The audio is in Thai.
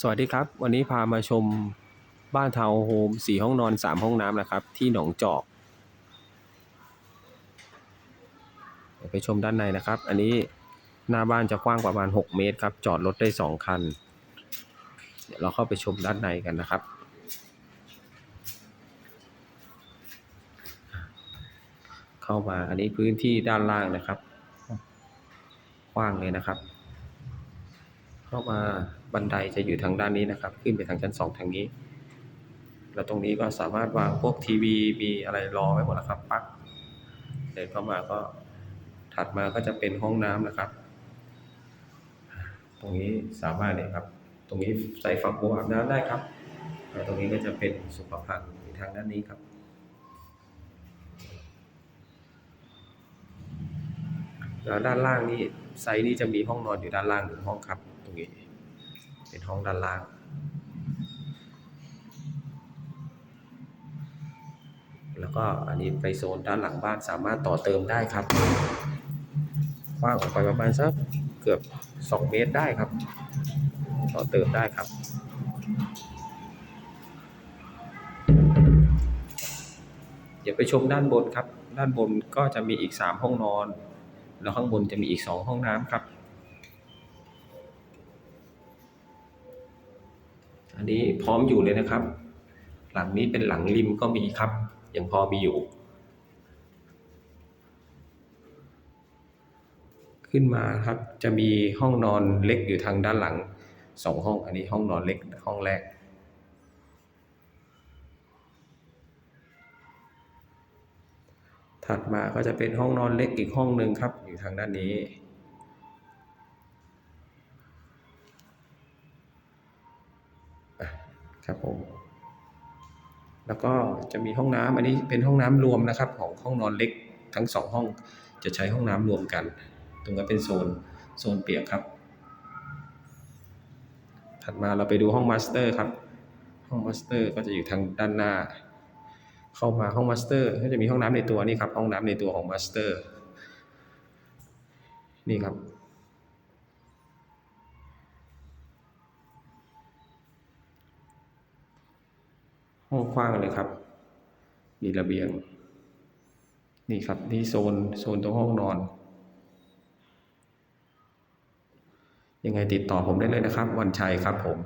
สวัสดีครับ วันนี้พามาชมบ้านทาวน์โฮมสี่ห้องนอนสามห้องน้ำนะครับ ที่หนองจอกเดี๋ยวไปชมด้านในนะครับ อันนี้หน้าบ้านจะกว้างประมาณ 6 เมตรครับ จอดรถได้ 2 คัน เดี๋ยวเราเข้าไปชมด้านในกันนะครับ เข้ามาอันนี้พื้นที่ด้านล่างนะครับ กว้างเลยนะครับ เข้ามา บันไดจะอยู่ทางด้านนี้นะครับ ขึ้นไปทางชั้นสองทางนี้ แล้วตรงนี้ก็สามารถวางพวกทีวีมีอะไรรอไว้หมดแล้วครับปักเดินเข้ามาก็ถัดมาก็จะเป็นห้องน้ำนะครับ ตรงนี้สามารถเนี่ยครับ ตรงนี้ใส่ฝักบัวอาบน้ำได้ครับแล้วตรงนี้ก็จะเป็นสุขภัณฑ์ทางด้านนี้ครับแล้วด้านล่างนี่ไซส์นี่จะมีห้องนอนอยู่ด้านล่างหนึ่งห้องครับ ตรงนี้ เป็นห้องด้านล่าง แล้วก็อันนี้ไปโซนด้านหลังบ้านสามารถต่อเติมได้ครับกว้างออกไปประมาณสักเกือบ 2 เมตรได้ครับ ต่อเติมได้ครับเดี๋ยวไปชมด้านบนครับ ด้านบนก็จะมีอีก 3 ห้องนอน แล้วข้างบนจะมีอีก 2 ห้องน้ำครับ อันนี้พร้อมอยู่เลยนะครับ หลังนี้เป็นหลังริมก็มีครับ ยังพอมีอยู่ ขึ้นมาครับจะมีห้องนอนเล็กอยู่ทางด้านหลังสองห้อง อันนี้ห้องนอนเล็กห้องแรกถัดมาก็จะเป็นห้องนอนเล็กอีกห้องหนึ่งครับ อยู่ทางด้านนี้ ครับผม แล้วก็จะมีห้องน้ำอันนี้เป็นห้องน้ำรวมนะครับ ของห้องนอนเล็กทั้งสองห้องจะใช้ห้องน้ำรวมกัน ตรงนั้เป็นโซนโซนเปียกครับ ถัดมาเราไปดูห้องมาสเตอร์ครับ ห้องมาสเตอร์ก็จะอยู่ทางด้านหน้า เข้ามาห้องมาสเตอร์ก็จะมีห้องน้ำในตัวนี่ครับ ห้องน้ำในตัวของมาสเตอร์นี่ครับ ห้องกว้างเลยครับ มีระเบียง นี่ครับนี่โซนโซนตรงห้องนอน ยังไงติดต่อผมได้เลยนะครับ วันชัยครับผม